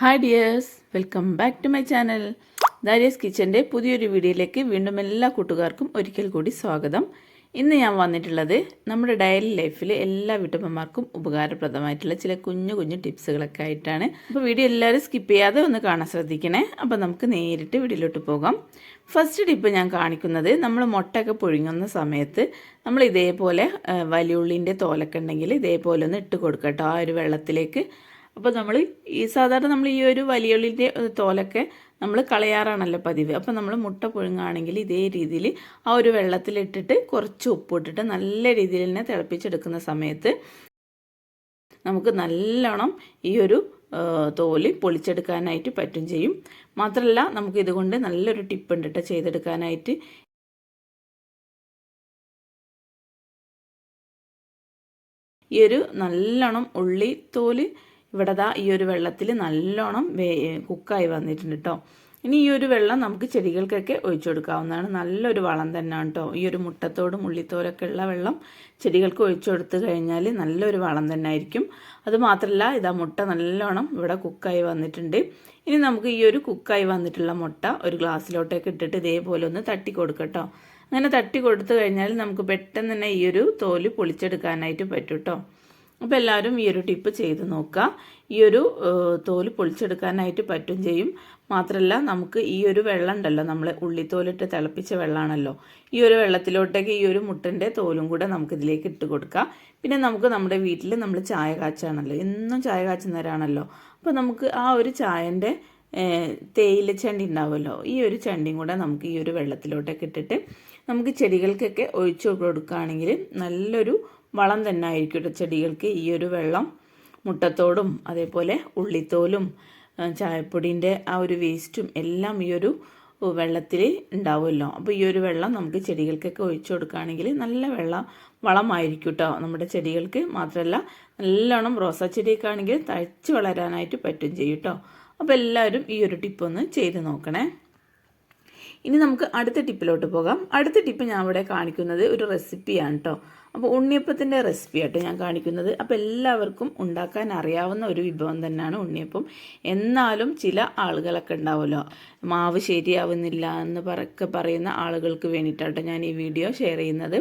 Hi dears welcome back to my channel Darius കിച്ചന്റെ പുതിയൊരു വീഡിയോയിലേക്ക് വീണ്ടും എല്ലാ കൂട്ടുകാർക്കും ഒരിക്കൽ കൂടി സ്വാഗതം. ഇന്ന് ഞാൻ വന്നിട്ടുള്ളത് നമ്മുടെ ഡയലി ലൈഫിൽ എല്ലാ വീട്ടമ്മമാർക്കും ഉപകാരപ്രദമായിട്ടുള്ള ചില കുഞ്ഞു കുഞ്ഞു ടിപ്സുകളൊക്കെ ആയിട്ടാണ്. അപ്പോൾ വീഡിയോ എല്ലാവരും സ്കിപ്പ് ചെയ്യാതെ ഒന്ന് കാണാൻ ശ്രദ്ധിക്കണേ. അപ്പോൾ നമുക്ക് നേരിട്ട് വീഡിയോയിലോട്ട് പോകാം. ഫസ്റ്റ് ടിപ്പ് ഞാൻ കാണിക്കുന്നത് നമ്മൾ മുട്ടയൊക്കെ പുഴുങ്ങുന്ന സമയത്ത് നമ്മൾ ഇതേപോലെ വലിയ വലിയുള്ളിന്റെ തോലൊക്കെ ഉണ്ടെങ്കിൽ ഇതേപോലെ ഒന്ന് ഇട്ട് കൊടുക്കട്ടോ ആ ഒരു വെള്ളത്തിലേക്ക് അപ്പോൾ നമ്മൾ ഈ സാധാരണ നമ്മൾ ഈ ഒരു വലിയുള്ളിന്റെ തോലൊക്കെ നമ്മൾ കളയാറാണല്ലോ പതിവ്. അപ്പോൾ നമ്മൾ മുട്ട പുഴുങ്ങുകയാണെങ്കിൽ ഇതേ രീതിയിൽ ആ ഒരു വെള്ളത്തിലിട്ടിട്ട് കുറച്ച് ഉപ്പിട്ടിട്ട് നല്ല രീതിയിൽ തന്നെ തിളപ്പിച്ചെടുക്കുന്ന സമയത്ത് നമുക്ക് നല്ലോണം ഈ ഒരു തോൽ പൊളിച്ചെടുക്കാനായിട്ട് പറ്റും ചെയ്യും. മാത്രമല്ല നമുക്ക് ഇതുകൊണ്ട് നല്ലൊരു ടിപ്പ് ഉണ്ട് കേട്ടോ ചെയ്തെടുക്കാനായിട്ട്. ഈ ഒരു നല്ലോണം ഉള്ളി തോൽ ഇവിടെ ദാ ഈ ഒരു വെള്ളത്തിൽ നല്ലോണം വേ കുക്കായി വന്നിട്ടുണ്ട് കേട്ടോ ഇനി ഈ ഒരു വെള്ളം നമുക്ക് ചെടികൾക്കൊക്കെ ഒഴിച്ചു കൊടുക്കാവുന്നതാണ്. നല്ലൊരു വളം തന്നെയാണ് കേട്ടോ ഈ ഒരു മുട്ടത്തോടും ഉള്ളിത്തോരൊക്കെ ഉള്ള വെള്ളം ചെടികൾക്ക് ഒഴിച്ചു കൊടുത്തു കഴിഞ്ഞാൽ നല്ലൊരു വളം തന്നെ ആയിരിക്കും അത് മാത്രമല്ല ഇതാ മുട്ട നല്ലോണം ഇവിടെ കുക്കായി വന്നിട്ടുണ്ട്. ഇനി നമുക്ക് ഈ ഒരു കുക്കായി വന്നിട്ടുള്ള മുട്ട ഒരു ഗ്ലാസ്സിലോട്ടൊക്കെ ഇട്ടിട്ട് ഇതേപോലെ ഒന്ന് തട്ടി കൊടുക്കട്ടോ അങ്ങനെ തട്ടി കൊടുത്തു കഴിഞ്ഞാൽ നമുക്ക് പെട്ടെന്ന് തന്നെ ഈ ഒരു തോൽ പൊളിച്ചെടുക്കാനായിട്ട് പറ്റും കേട്ടോ അപ്പോൾ എല്ലാവരും ഈ ഒരു ടിപ്പ് ചെയ്ത് നോക്കുക. ഈ ഒരു തോൽ പൊളിച്ചെടുക്കാനായിട്ട് പറ്റും ചെയ്യും. മാത്രമല്ല നമുക്ക് ഈ ഒരു വെള്ളം ഉണ്ടല്ലോ നമ്മൾ ഉള്ളിത്തോലിട്ട് തിളപ്പിച്ച വെള്ളമാണല്ലോ ഈ ഒരു വെള്ളത്തിലോട്ടേക്ക് ഈ ഒരു മുട്ടന്റെ തോലും കൂടെ നമുക്ക് ഇതിലേക്ക് ഇട്ട് കൊടുക്കാം പിന്നെ നമുക്ക് നമ്മുടെ വീട്ടിൽ നമ്മൾ ചായ കാച്ചാണല്ലോ എന്നും ചായ കാച്ചുന്നവരാണല്ലോ. അപ്പോൾ നമുക്ക് ആ ഒരു ചായന്റെ തേയില ചണ്ടി ഉണ്ടാവുമല്ലോ ഈ ഒരു ചണ്ടിയും കൂടെ നമുക്ക് ഈ ഒരു വെള്ളത്തിലോട്ടൊക്കെ ഇട്ടിട്ട് നമുക്ക് ചെടികൾക്കൊക്കെ ഒഴിച്ചു കൊടുക്കുകയാണെങ്കിൽ നല്ലൊരു വളം തന്നെ ആയിരിക്കും ചെടികൾക്ക് ഈ ഒരു വെള്ളം മുട്ടത്തോടും അതേപോലെ ഉള്ളിത്തോലും ചായപ്പൊടിന്റെ ആ ഒരു വേസ്റ്റും എല്ലാം ഈ ഒരു വെള്ളത്തിൽ ഉണ്ടാവുമല്ലോ. അപ്പോൾ ഈ ഒരു വെള്ളം നമുക്ക് ചെടികൾക്കൊക്കെ ഒഴിച്ചു കൊടുക്കുകയാണെങ്കിൽ നല്ല വെള്ളം വളമായിരിക്കും കേട്ടോ. നമ്മുടെ ചെടികൾക്ക് മാത്രമല്ല നല്ലോണം റോസാ ചെടിയൊക്കെ ആണെങ്കിൽ തഴച്ച് വളരാനായിട്ട് പറ്റും ചെയ്യും കേട്ടോ. അപ്പോൾ എല്ലാവരും ഈ ഒരു ടിപ്പ് ഒന്ന് ചെയ്ത് നോക്കണേ. ഇനി നമുക്ക് അടുത്ത ടിപ്പിലോട്ട് പോകാം. അടുത്ത ടിപ്പ് ഞാൻ ഇവിടെ കാണിക്കുന്നത് ഒരു റെസിപ്പിയാണ് കേട്ടോ അപ്പോൾ ഉണ്ണിയപ്പത്തിന്റെ റെസിപ്പി ആട്ടോ ഞാൻ കാണിക്കുന്നത്. അപ്പോൾ എല്ലാവർക്കും ഉണ്ടാക്കാൻ അറിയാവുന്ന ഒരു വിഭവം തന്നെയാണ് ഉണ്ണിയപ്പം. എന്നാലും ചില ആളുകളൊക്കെ ഉണ്ടാവുമല്ലോ. മാവ് ശരിയാവുന്നില്ല എന്ന് പറയുന്ന ആളുകൾക്ക് വേണ്ടിയിട്ടാട്ടോ ഞാൻ ഈ വീഡിയോ ഷെയർ ചെയ്യുന്നത്.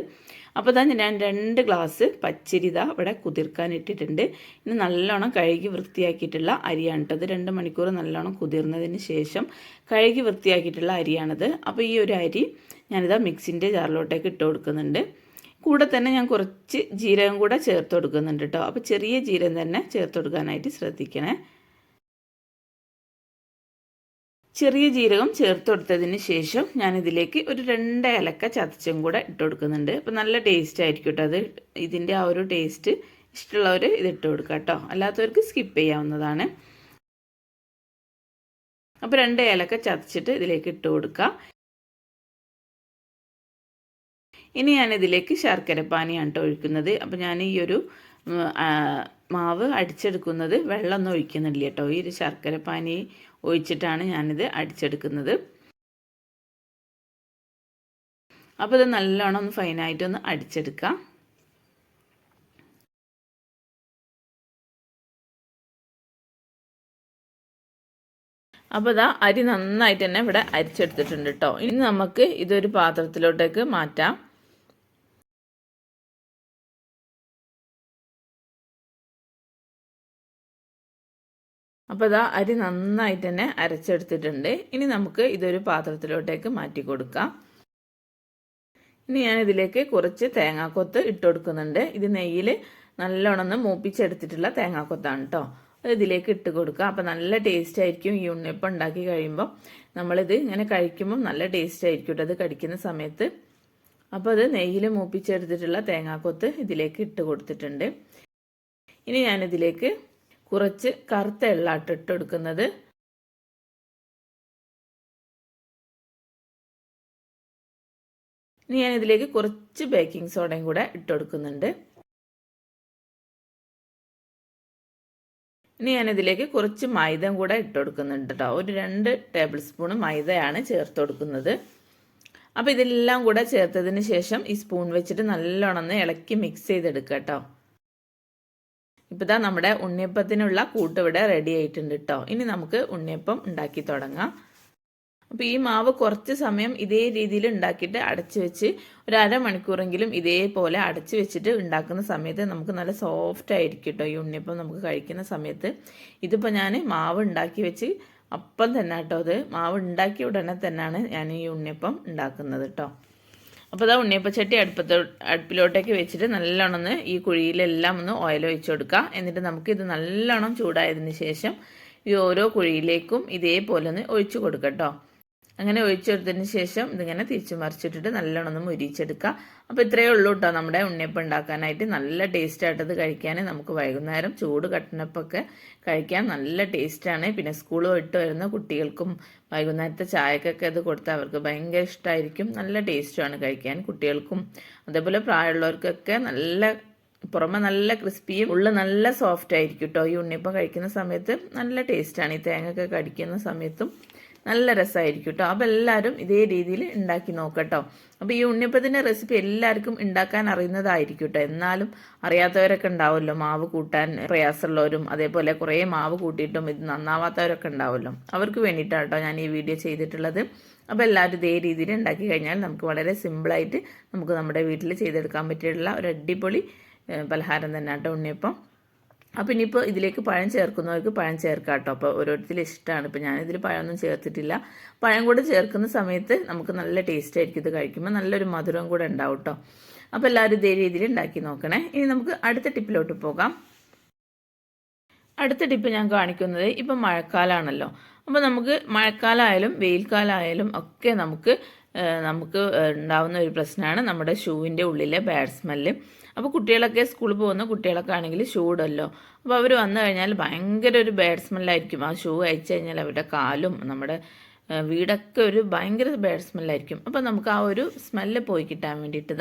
അപ്പോൾ തന്നെ ഞാൻ രണ്ട് ഗ്ലാസ് പച്ചരി ഇതാ ഇവിടെ കുതിർക്കാൻ ഇട്ടിട്ടുണ്ട്. ഇനി നല്ലോണം കഴുകി വൃത്തിയാക്കിയിട്ടുള്ള അരിയാണ് കേട്ടോ ഇത്. രണ്ട് മണിക്കൂർ നല്ലോണം കുതിർന്നതിന് ശേഷം കഴുകി വൃത്തിയാക്കിയിട്ടുള്ള അരിയാണിത്. അപ്പോൾ ഈ ഒരു അരി ഞാനിതാ മിക്സിന്റെ ജാറിലോട്ടേക്ക് ഇട്ട് കൊടുക്കുന്നുണ്ട്. കൂടെ തന്നെ ഞാൻ കുറച്ച് ജീരകം കൂടെ ചേർത്ത് കൊടുക്കുന്നുണ്ട് കേട്ടോ അപ്പോൾ ചെറിയ ജീരകം തന്നെ ചേർത്ത് കൊടുക്കാനായിട്ട് ശ്രദ്ധിക്കണേ. ചെറിയ ജീരകം ചേർത്ത് കൊടുത്തതിന് ശേഷം ഞാനിതിലേക്ക് ഒരു രണ്ട് ഏലക്ക ചതച്ചും കൂടെ ഇട്ട് കൊടുക്കുന്നുണ്ട്. അപ്പോൾ നല്ല ടേസ്റ്റ് ആയിരിക്കും കേട്ടോ അത്. ഇതിന്റെ ആ ഒരു ടേസ്റ്റ് ഇഷ്ടമുള്ളവർ ഇത് ഇട്ട് കൊടുക്കുക കേട്ടോ അല്ലാത്തവർക്ക് സ്കിപ്പ് ചെയ്യാവുന്നതാണ്. അപ്പോൾ രണ്ട് ഏലക്ക ചതച്ചിട്ട് ഇതിലേക്ക് ഇട്ട് കൊടുക്കുക ഇനി ഞാനിതിലേക്ക് ശർക്കര പാനിയാണ് കേട്ടോ ഒഴിക്കുന്നത്. അപ്പോൾ ഞാൻ ഈ ഒരു മാവ് അടിച്ചെടുക്കുന്നത് വെള്ളമൊന്നും ഒഴിക്കുന്നില്ല കേട്ടോ. ഈ ഒരു ശർക്കര പാനി ഒഴിച്ചിട്ടാണ് ഞാനിത് അടിച്ചെടുക്കുന്നത്. അപ്പോൾ ഇത് നല്ലോണം ഒന്ന് ഫൈനായിട്ടൊന്ന് അടിച്ചെടുക്കാം. അപ്പോൾ ഇതാ അരി നന്നായിട്ട് തന്നെ ഇവിടെ അരിച്ചെടുത്തിട്ടുണ്ട് കേട്ടോ. ഇനി നമുക്ക് ഇതൊരു പാത്രത്തിലോട്ടേക്ക് മാറ്റാം. അപ്പോൾ ഇതാ അരി നന്നായിട്ട് തന്നെ അരച്ചെടുത്തിട്ടുണ്ട്. ഇനി നമുക്ക് ഇതൊരു പാത്രത്തിലോട്ടേക്ക് മാറ്റി കൊടുക്കാം. ഇനി ഞാൻ ഇതിലേക്ക് കുറച്ച് തേങ്ങാക്കൊത്ത് ഇട്ട് കൊടുക്കുന്നുണ്ട്. ഇത് നെയ്യിൽ നല്ലോണം മൂപ്പിച്ചെടുത്തിട്ടുള്ള തേങ്ങാക്കൊത്താണ് കേട്ടോ അത് ഇതിലേക്ക് ഇട്ട് കൊടുക്കുക അപ്പം നല്ല ടേസ്റ്റ് ആയിരിക്കും. ഈ ഉണ്ണിയപ്പം ഉണ്ടാക്കി കഴിയുമ്പോൾ നമ്മളിത് ഇങ്ങനെ കഴിക്കുമ്പോൾ നല്ല ടേസ്റ്റ് ആയിരിക്കും അത് കടിക്കുന്ന സമയത്ത്. അപ്പോൾ അത് നെയ്യിൽ മൂപ്പിച്ചെടുത്തിട്ടുള്ള തേങ്ങാക്കൊത്ത് ഇതിലേക്ക് ഇട്ട് കൊടുത്തിട്ടുണ്ട്. ഇനി ഞാനിതിലേക്ക് കുറച്ച് കറുത്ത എള്ളാട്ട് ഇട്ട് കൊടുക്കുന്നത് ഇനി ഞാൻ ഇതിലേക്ക് കുറച്ച് ബേക്കിംഗ് സോഡയും കൂടെ ഇട്ട് കൊടുക്കുന്നുണ്ട് ഇനി ഞാൻ ഇതിലേക്ക് കുറച്ച് മൈദയും കൂടെ ഇട്ട് കൊടുക്കുന്നുണ്ട് കേട്ടോ ഒരു രണ്ട് ടേബിൾ സ്പൂൺ മൈദയാണ് ചേർത്ത് കൊടുക്കുന്നത് അപ്പോൾ ഇതെല്ലാം കൂടെ ചേർത്തതിന് ശേഷം ഈ സ്പൂൺ വെച്ചിട്ട് നല്ലോണം ഇളക്കി മിക്സ് ചെയ്തെടുക്കുക കേട്ടോ ഇപ്പോൾ ഇതാ നമ്മുടെ ഉണ്ണിയപ്പത്തിനുള്ള കൂട്ട് ഇവിടെ റെഡി ആയിട്ടുണ്ട് കേട്ടോ ഇനി നമുക്ക് ഉണ്ണിയപ്പം ഉണ്ടാക്കി തുടങ്ങാം. അപ്പോൾ ഈ മാവ് കുറച്ച് സമയം ഇതേ രീതിയിൽ ഉണ്ടാക്കിയിട്ട് അടച്ച് വെച്ച് ഒരു അരമണിക്കൂറെങ്കിലും ഇതേപോലെ അടച്ച് വെച്ചിട്ട് ഉണ്ടാക്കുന്ന സമയത്ത് നമുക്ക് നല്ല സോഫ്റ്റ് ആയിരിക്കും കേട്ടോ ഈ ഉണ്ണിയപ്പം നമുക്ക് കഴിക്കുന്ന സമയത്ത്. ഇതിപ്പോൾ ഞാൻ മാവ് ഉണ്ടാക്കി വെച്ച് അപ്പം തന്നെ കേട്ടോ അത് മാവ് ഉണ്ടാക്കിയ ഉടനെ തന്നെയാണ് ഞാൻ ഈ ഉണ്ണിയപ്പം ഉണ്ടാക്കുന്നത് കേട്ടോ അപ്പോൾ അതാ ഉണ്ണിയപ്പച്ചട്ടി അടുപ്പത്ത് അടുപ്പിലോട്ടേക്ക് വെച്ചിട്ട് നല്ലോണം ഒന്ന് ഈ കുഴിയിലെല്ലാം ഒന്ന് ഓയിൽ ഒഴിച്ചു കൊടുക്കുക എന്നിട്ട് നമുക്ക് ഇത് നല്ലോണം ചൂടായതിന് ശേഷം ഈ ഓരോ കുഴിയിലേക്കും ഇതേപോലെ ഒന്ന് ഒഴിച്ചു കൊടുക്കട്ടോ അങ്ങനെ ഒഴിച്ചെടുത്തതിന് ശേഷം ഇതിങ്ങനെ തിരിച്ചു മറിച്ചിട്ടിട്ട് നല്ലോണം ഒന്ന് മുരിച്ചെടുക്കുക അപ്പോൾ ഇത്രയേ ഉള്ളൂ കേട്ടോ നമ്മുടെ ഉണ്ണിയപ്പം ഉണ്ടാക്കാനായിട്ട്. നല്ല ടേസ്റ്റ് ആയിട്ടത് കഴിക്കാൻ നമുക്ക് വൈകുന്നേരം ചൂട് കട്ടണപ്പൊക്കെ കഴിക്കാൻ നല്ല ടേസ്റ്റാണ് പിന്നെ സ്കൂൾ വിട്ട് വരുന്ന കുട്ടികൾക്കും വൈകുന്നേരത്തെ ചായക്കൊക്കെ അത് കൊടുത്താൽ അവർക്ക് ഭയങ്കര ഇഷ്ടമായിരിക്കും നല്ല ടേസ്റ്റുമാണ് കഴിക്കാൻ കുട്ടികൾക്കും. അതേപോലെ പ്രായമുള്ളവർക്കൊക്കെ നല്ല പുറമെ നല്ല ക്രിസ്പിയും ഉള്ള നല്ല സോഫ്റ്റ് ആയിരിക്കും കേട്ടോ ഈ ഉണ്ണിയപ്പം കഴിക്കുന്ന സമയത്ത് നല്ല ടേസ്റ്റാണ് ഈ തേങ്ങയൊക്കെ കടിക്കുന്ന സമയത്തും നല്ല രസമായിരിക്കും കേട്ടോ അപ്പോൾ എല്ലാവരും ഇതേ രീതിയിൽ ഉണ്ടാക്കി നോക്കട്ടോ. അപ്പോൾ ഈ ഉണ്ണിയപ്പത്തിന്റെ റെസിപ്പി എല്ലാവർക്കും ഉണ്ടാക്കാൻ അറിയുന്നതായിരിക്കും കേട്ടോ എന്നാലും അറിയാത്തവരൊക്കെ ഉണ്ടാവുമല്ലോ മാവ് കൂട്ടാൻ പ്രയാസമുള്ളവരും അതേപോലെ കുറേ മാവ് കൂട്ടിയിട്ടും ഇത് നന്നാവാത്തവരൊക്കെ ഉണ്ടാവുമല്ലോ അവർക്ക് വേണ്ടിയിട്ടാണ് കേട്ടോ ഞാൻ ഈ വീഡിയോ ചെയ്തിട്ടുള്ളത്. അപ്പോൾ എല്ലാവരും ഇതേ രീതിയിൽ ഉണ്ടാക്കി കഴിഞ്ഞാൽ നമുക്ക് വളരെ സിമ്പിളായിട്ട് നമുക്ക് നമ്മുടെ വീട്ടിൽ ചെയ്തെടുക്കാൻ പറ്റിയിട്ടുള്ള ഒരു അടിപൊളി പലഹാരം തന്നെ കേട്ടോ ഉണ്ണിയപ്പം. അപ്പോൾ ഇനിയിപ്പോൾ ഇതിലേക്ക് പഴം ചേർക്കുന്നവർക്ക് പഴം ചേർക്കാം കേട്ടോ അപ്പോൾ ഓരോരുത്തരും ഇഷ്ടമാണ് ഇപ്പോൾ ഞാനിതിൽ പഴമൊന്നും ചേർത്തിട്ടില്ല. പഴം കൂടെ ചേർക്കുന്ന സമയത്ത് നമുക്ക് നല്ല ടേസ്റ്റ് ആയിരിക്കും ഇത് കഴിക്കുമ്പോൾ നല്ലൊരു മധുരം കൂടെ ഉണ്ടാവും കേട്ടോ അപ്പോൾ എല്ലാവരും ഇതേ രീതിയിൽ ഉണ്ടാക്കി നോക്കണേ. ഇനി നമുക്ക് അടുത്ത ടിപ്പിലോട്ട് പോകാം. അടുത്ത ടിപ്പ് ഞാൻ കാണിക്കുന്നത് ഇപ്പം മഴക്കാലമാണല്ലോ അപ്പോൾ നമുക്ക് മഴക്കാലമായാലും വെയിൽക്കാലമായാലും ഒക്കെ നമുക്ക് നമുക്ക് ഉണ്ടാവുന്ന ഒരു പ്രശ്നമാണ് നമ്മുടെ ഷൂവിന്റെ ഉള്ളിലെ ബാഡ് സ്മെല്ല് അപ്പോൾ കുട്ടികളൊക്കെ സ്കൂളിൽ പോകുന്ന കുട്ടികളൊക്കെ ആണെങ്കിൽ ഷൂ ഇടല്ലോ. അപ്പോൾ അവർ വന്നു കഴിഞ്ഞാൽ ഭയങ്കര ഒരു ബാഡ് സ്മെല്ലായിരിക്കും ആ ഷൂ അയച്ചു കഴിഞ്ഞാൽ അവരുടെ കാലും നമ്മുടെ വീടൊക്കെ ഒരു ഭയങ്കര ബാഡ് സ്മെല്ലായിരിക്കും അപ്പോൾ നമുക്ക് ആ ഒരു സ്മെല്ല് പോയി കിട്ടാൻ വേണ്ടിയിട്ട്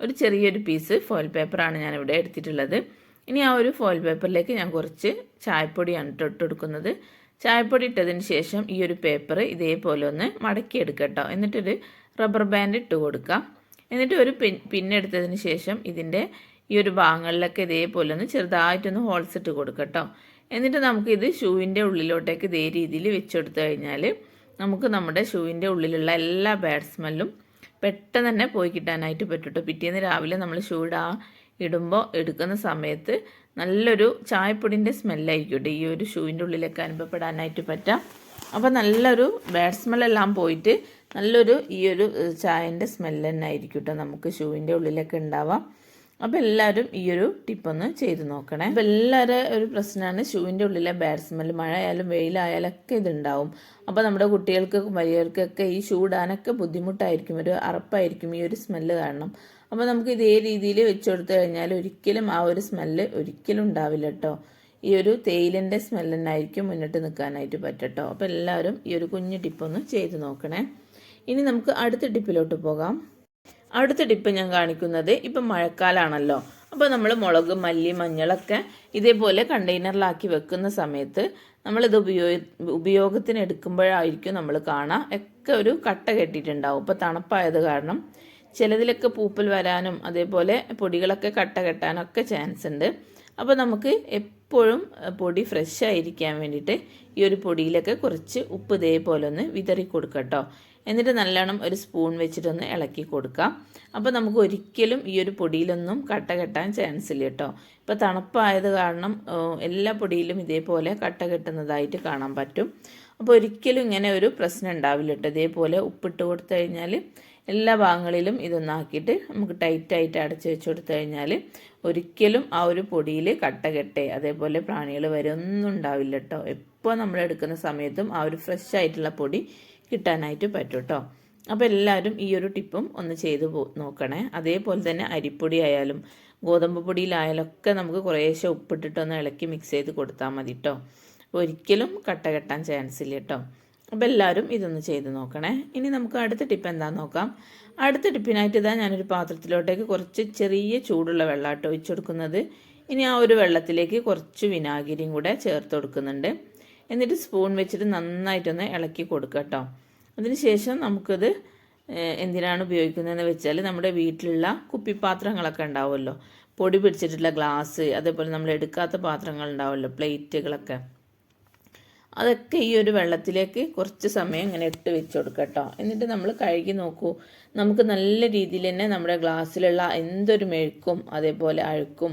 ഒരു ചെറിയൊരു പീസ് ഫോയിൽ പേപ്പറാണ് ഞാൻ ഇവിടെ എടുത്തിട്ടുള്ളത്. ഇനി ആ ഒരു ഫോയിൽ പേപ്പറിലേക്ക് ഞാൻ കുറച്ച് ചായപ്പൊടിയാണ് ഇട്ട് കൊടുക്കുന്നത്. ചായപ്പൊടി ഇട്ടതിന് ശേഷം ഈ ഒരു പേപ്പർ ഇതേപോലെ ഒന്ന് മടക്കി എടുക്കട്ടോ എന്നിട്ടൊരു റബ്ബർ ബാൻഡ് ഇട്ട് കൊടുക്കാം. എന്നിട്ട് ഒരു പിൻ പിന്നെടുത്തതിന് ശേഷം ഇതിന്റെ ഈ ഒരു ഭാഗങ്ങളിലൊക്കെ ഇതേപോലെ ഒന്ന് ചെറുതായിട്ടൊന്ന് ഹോൾസ് ഇട്ട് കൊടുക്കട്ടോ. എന്നിട്ട് നമുക്കിത് ഷൂവിന്റെ ഉള്ളിലോട്ടേക്ക് ഇതേ രീതിയിൽ വെച്ചെടുത്തു കഴിഞ്ഞാൽ നമുക്ക് നമ്മുടെ ഷൂവിന്റെ ഉള്ളിലുള്ള എല്ലാ ബാഡ് സ്മെല്ലും പെട്ടെന്ന് തന്നെ പോയി കിട്ടാനായിട്ട് പറ്റും കേട്ടോ പിറ്റേന്ന് രാവിലെ നമ്മൾ ഷൂ ഇടാ ഇടുമ്പോൾ എടുക്കുന്ന സമയത്ത് നല്ലൊരു ചായപ്പൊടിന്റെ സ്മെല്ലായിരിക്കും ഈ ഒരു ഷൂവിന്റെ ഉള്ളിലൊക്കെ അനുഭവപ്പെടാനായിട്ട് പറ്റാം. അപ്പോൾ നല്ലൊരു ബാഡ് സ്മെല്ലെല്ലാം പോയിട്ട് നല്ലൊരു ഈ ഒരു ചായന്റെ സ്മെല്ല് തന്നെ ആയിരിക്കും കേട്ടോ നമുക്ക് ഷൂവിന്റെ ഉള്ളിലൊക്കെ ഉണ്ടാവാം. അപ്പോൾ എല്ലാവരും ഈ ഒരു ടിപ്പൊന്ന് ചെയ്ത് നോക്കണേ. അപ്പോൾ എല്ലാവരും ഒരു പ്രശ്നമാണ് ഷൂവിന്റെ ഉള്ളിലെ ബാഡ് സ്മെൽ മഴ ആയാലും വെയിലായാലും ഒക്കെ ഇതുണ്ടാവും. അപ്പോൾ നമ്മുടെ കുട്ടികൾക്ക് വലിയവർക്കൊക്കെ ഈ ഷൂ ഇടാനൊക്കെ ബുദ്ധിമുട്ടായിരിക്കും. ഒരു അറപ്പായിരിക്കും ഈ ഒരു സ്മെല്ല് കാരണം. അപ്പോൾ നമുക്ക് ഇതേ രീതിയിൽ വെച്ച് കൊടുത്തു കഴിഞ്ഞാൽ ഒരിക്കലും ആ ഒരു സ്മെല്ല് ഒരിക്കലും ഉണ്ടാവില്ല കേട്ടോ ഈ ഒരു തേയിലിന്റെ സ്മെല്ല് തന്നെയായിരിക്കും മുന്നിട്ട് നിൽക്കാനായിട്ട് പറ്റട്ടോ. അപ്പോൾ എല്ലാവരും ഈ ഒരു കുഞ്ഞു ടിപ്പൊന്ന് ചെയ്ത് നോക്കണേ. ഇനി നമുക്ക് അടുത്ത ടിപ്പിലോട്ട് പോകാം. അടുത്ത ടിപ്പ് ഞാൻ കാണിക്കുന്നത് ഇപ്പം മഴക്കാലമാണല്ലോ അപ്പോൾ നമ്മൾ മുളക് മല്ലി മഞ്ഞളൊക്കെ ഇതേപോലെ കണ്ടെയ്നറിലാക്കി വെക്കുന്ന സമയത്ത് നമ്മളിത് ഉപയോഗ ഉപയോഗത്തിന് എടുക്കുമ്പോഴായിരിക്കും നമ്മൾ കാണാം ഒക്കെ ഒരു കട്ട കെട്ടിയിട്ടുണ്ടാവും. ഇപ്പോൾ തണുപ്പായത് കാരണം ചിലതിലൊക്കെ പൂപ്പൽ വരാനും അതേപോലെ പൊടികളൊക്കെ കട്ട കെട്ടാനൊക്കെ ചാൻസ് ഉണ്ട്. അപ്പോൾ നമുക്ക് എപ്പോഴും പൊടി ഫ്രഷ് ആയിരിക്കാൻ വേണ്ടിയിട്ട് ഈ ഒരു പൊടിയിലൊക്കെ കുറച്ച് ഉപ്പ് ഇതേപോലെ ഒന്ന് വിതറി കൊടുക്കട്ടോ എന്നിട്ട് നല്ലോണം ഒരു സ്പൂൺ വെച്ചിട്ടൊന്ന് ഇളക്കി കൊടുക്കാം. അപ്പോൾ നമുക്ക് ഒരിക്കലും ഈ ഒരു പൊടിയിലൊന്നും കട്ട കെട്ടാൻ ചാൻസ് ഇല്ല കേട്ടോ ഇപ്പോൾ തണുപ്പായത് കാരണം എല്ലാ പൊടിയിലും ഇതേപോലെ കട്ട കെട്ടുന്നതായിട്ട് കാണാൻ പറ്റും. അപ്പോൾ ഒരിക്കലും ഇങ്ങനെ ഒരു പ്രശ്നം ഉണ്ടാവില്ല കേട്ടോ ഇതേപോലെ ഉപ്പിട്ട് കൊടുത്തു കഴിഞ്ഞാൽ എല്ലാ ഭാഗങ്ങളിലും ഇതൊന്നാക്കിയിട്ട് നമുക്ക് ടൈറ്റായിട്ട് അടച്ചു വെച്ച് കൊടുത്തു കഴിഞ്ഞാൽ ഒരിക്കലും ആ ഒരു പൊടിയിൽ കട്ട കെട്ടേ അതേപോലെ പ്രാണികൾ വരെ ഒന്നും ഉണ്ടാവില്ല കേട്ടോ എപ്പോൾ നമ്മൾ എടുക്കുന്ന സമയത്തും ആ ഒരു ഫ്രഷ് ആയിട്ടുള്ള പൊടി കിട്ടാനായിട്ട് പറ്റും കേട്ടോ അപ്പോൾ എല്ലാവരും ഈ ഒരു ടിപ്പും ഒന്ന് ചെയ്ത് നോക്കണേ. അതേപോലെ തന്നെ അരിപ്പൊടി ആയാലും ഗോതമ്പ് പൊടിയിലായാലും ഒക്കെ നമുക്ക് കുറേശ്ശെ ഉപ്പിട്ടിട്ടൊന്ന് ഇളക്കി മിക്സ് ചെയ്ത് കൊടുത്താൽ മതി കേട്ടോ ഒരിക്കലും കട്ട കെട്ടാൻ ചാൻസ് ഇല്ല കേട്ടോ അപ്പോൾ എല്ലാവരും ഇതൊന്ന് ചെയ്ത് നോക്കണേ. ഇനി നമുക്ക് അടുത്ത ടിപ്പ് എന്താണെന്ന് നോക്കാം? അടുത്ത ടിപ്പിനായിട്ട് ഇതാ ഞാനൊരു പാത്രത്തിലോട്ടേക്ക് കുറച്ച് ചെറിയ ചൂടുള്ള വെള്ളമാട്ടോ ഒഴിച്ചു കൊടുക്കുന്നത് ഇനി ആ ഒരു വെള്ളത്തിലേക്ക് കുറച്ച് വിനാഗിരിയും കൂടെ ചേർത്ത് കൊടുക്കുന്നുണ്ട്. എന്നിട്ട് സ്പൂൺ വെച്ചിട്ട് നന്നായിട്ടൊന്ന് ഇളക്കി കൊടുക്കുക കേട്ടോ അതിനുശേഷം നമുക്കത് എന്തിനാണ് ഉപയോഗിക്കുന്നതെന്ന് വെച്ചാൽ നമ്മുടെ വീട്ടിലുള്ള കുപ്പിപ്പാത്രങ്ങളൊക്കെ ഉണ്ടാവുമല്ലോ. പൊടി പിടിച്ചിട്ടുള്ള ഗ്ലാസ് അതേപോലെ നമ്മൾ എടുക്കാത്ത പാത്രങ്ങൾ ഉണ്ടാവുമല്ലോ പ്ലേറ്റുകളൊക്കെ. അതൊക്കെ ഈ ഒരു വെള്ളത്തിലേക്ക് കുറച്ച് സമയം ഇങ്ങനെ ഇട്ട് വെച്ച് കൊടുക്കുക കേട്ടോ എന്നിട്ട് നമ്മൾ കഴുകി നോക്കൂ. നമുക്ക് നല്ല രീതിയിൽ തന്നെ നമ്മുടെ ഗ്ലാസ്സിലുള്ള എന്തൊരു മെഴുക്കും അതേപോലെ അഴുക്കും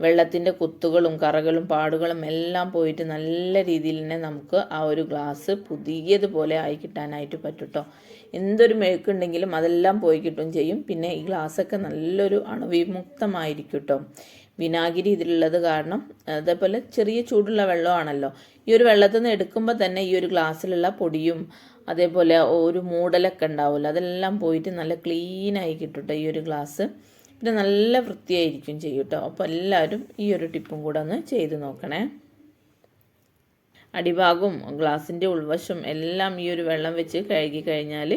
വെള്ളത്തിന്റെ കുത്തുകളും കറകളും പാടുകളും എല്ലാം പോയിട്ട് നല്ല രീതിയിൽ തന്നെ നമുക്ക് ആ ഒരു ഗ്ലാസ് പുതിയതുപോലെ ആയി കിട്ടാനായിട്ട് പറ്റും കേട്ടോ എന്തൊരു മെഴുക്കുണ്ടെങ്കിലും അതെല്ലാം പോയി കിട്ടും ചെയ്യും. പിന്നെ ഈ ഗ്ലാസ്സൊക്കെ നല്ലൊരു അണുവിമുക്തമായിരിക്കും കേട്ടോ വിനാഗിരി ഇതിലുള്ളത് കാരണം അതേപോലെ ചെറിയ ചൂടുള്ള വെള്ളമാണല്ലോ. ഈ ഒരു വെള്ളത്തിൽ നിന്ന് എടുക്കുമ്പോൾ തന്നെ ഈ ഒരു ഗ്ലാസ്സിലുള്ള പൊടിയും അതേപോലെ ഒരു മൂടലൊക്കെ ഉണ്ടാവുമല്ലോ. അതെല്ലാം പോയിട്ട് നല്ല ക്ലീനായി കിട്ടും ഈ ഒരു ഗ്ലാസ് പിന്നെ നല്ല വൃത്തിയായിരിക്കും ചെയ്യും അപ്പോൾ എല്ലാവരും ഈ ഒരു ടിപ്പും കൂടെ ഒന്ന് ചെയ്ത് നോക്കണേ. അടിഭാഗവും ഗ്ലാസിന്റെ ഉൾവശം എല്ലാം ഈ ഒരു വെള്ളം വെച്ച് കഴുകി കഴിഞ്ഞാൽ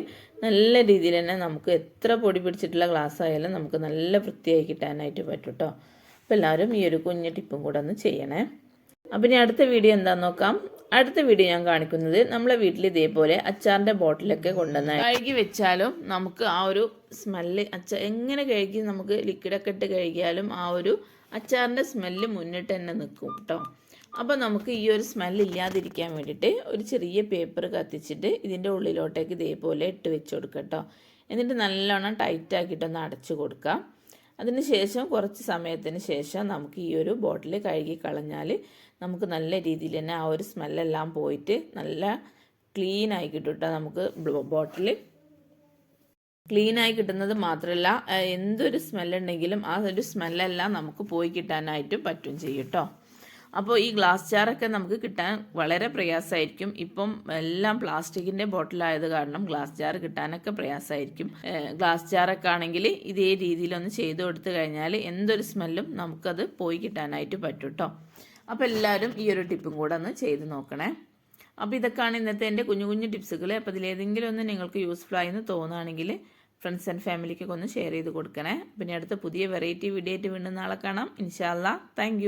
നല്ല രീതിയിൽ തന്നെ നമുക്ക് എത്ര പൊടി പിടിച്ചിട്ടുള്ള ഗ്ലാസ് ആയാലും നമുക്ക് നല്ല വൃത്തിയായി കിട്ടാനായിട്ട് പറ്റും കേട്ടോ. അപ്പോൾ എല്ലാവരും ഈ ഒരു കുഞ്ഞു ടിപ്പും കൂടെ ഒന്ന് ചെയ്യണേ. അപ്പം ഇനി അടുത്ത വീഡിയോ എന്താണെന്ന് നോക്കാം. അടുത്ത വീഡിയോ ഞാൻ കാണിക്കുന്നത് നമ്മളെ വീട്ടിൽ ഇതേപോലെ അച്ചാറിന്റെ ബോട്ടിലൊക്കെ കൊണ്ടുവന്ന് കഴുകി വെച്ചാലും നമുക്ക് ആ ഒരു സ്മെല്ല് അച്ച എങ്ങനെ കഴുകി നമുക്ക് ലിക്വിഡൊക്കെ ഇട്ട് കഴുകിയാലും ആ ഒരു അച്ചാറിന്റെ സ്മെല്ല് മുന്നിട്ട് തന്നെ നിൽക്കും കേട്ടോ. അപ്പോൾ നമുക്ക് ഈ ഒരു സ്മെല്ല് ഇല്ലാതിരിക്കാൻ വേണ്ടിയിട്ട് ഒരു ചെറിയ പേപ്പർ കത്തിച്ചിട്ട് ഇതിന്റെ ഉള്ളിലോട്ടേക്ക് ഇതേപോലെ ഇട്ട് വെച്ച് കൊടുക്കുക കേട്ടോ എന്നിട്ട് നല്ലോണം ടൈറ്റ് ആക്കിയിട്ടൊന്ന് അടച്ചു കൊടുക്കുക അതിന് ശേഷം കുറച്ച് സമയത്തിന് ശേഷം നമുക്ക് ഈ ഒരു ബോട്ടിൽ കഴുകി കളഞ്ഞാൽ നമുക്ക് നല്ല രീതിയിൽ തന്നെ ആ ഒരു സ്മെല്ലെല്ലാം പോയിട്ട് നല്ല ക്ലീൻ ആയി കേട്ടോ നമുക്ക് ബോട്ടിൽ ക്ലീൻ ആയി കിട്ടുന്നത് മാത്രമല്ല എന്തൊരു സ്മെല്ലുണ്ടെങ്കിലും ആ ഒരു സ്മെല്ലെല്ലാം നമുക്ക് പോയി കിട്ടാനായിട്ട് പറ്റും ചെയ്യും കേട്ടോ അപ്പോൾ ഈ ഗ്ലാസ് ജാറൊക്കെ നമുക്ക് കിട്ടാൻ വളരെ പ്രയാസമായിരിക്കും ഇപ്പം എല്ലാം പ്ലാസ്റ്റിക്കിന്റെ ബോട്ടിലായത് കാരണം ഗ്ലാസ് ജാർ കിട്ടാനൊക്കെ പ്രയാസമായിരിക്കും ഗ്ലാസ് ജാറൊക്കെ ആണെങ്കിൽ ഇതേ രീതിയിലൊന്ന് ചെയ്ത് കൊടുത്തു കഴിഞ്ഞാൽ എന്തൊരു സ്മെല്ലും നമുക്കത് പോയി കിട്ടാനായിട്ട് പറ്റും കേട്ടോ അപ്പോൾ എല്ലാവരും ഈ ഒരു ടിപ്പും കൂടെ ഒന്ന് ചെയ്ത് നോക്കണേ. അപ്പോൾ ഇതൊക്കെയാണ് ഇന്നത്തെ എന്റെ കുഞ്ഞു കുഞ്ഞു ടിപ്സുകൾ അപ്പോൾ ഇതിലേതെങ്കിലും ഒന്ന് നിങ്ങൾക്ക് യൂസ്ഫുൾ ആയെന്ന് തോന്നുകയാണെങ്കിൽ ഫ്രണ്ട്സ് ആൻഡ് ഫാമിലിക്കൊക്കെ ഒന്ന് ഷെയർ ചെയ്ത് കൊടുക്കണേ. പിന്നെ അടുത്ത പുതിയ വെറൈറ്റി വീഡിയോ ആയിട്ട് വീണ്ടും നാളെ കാണാം. ഇൻഷാല്ല താങ്ക്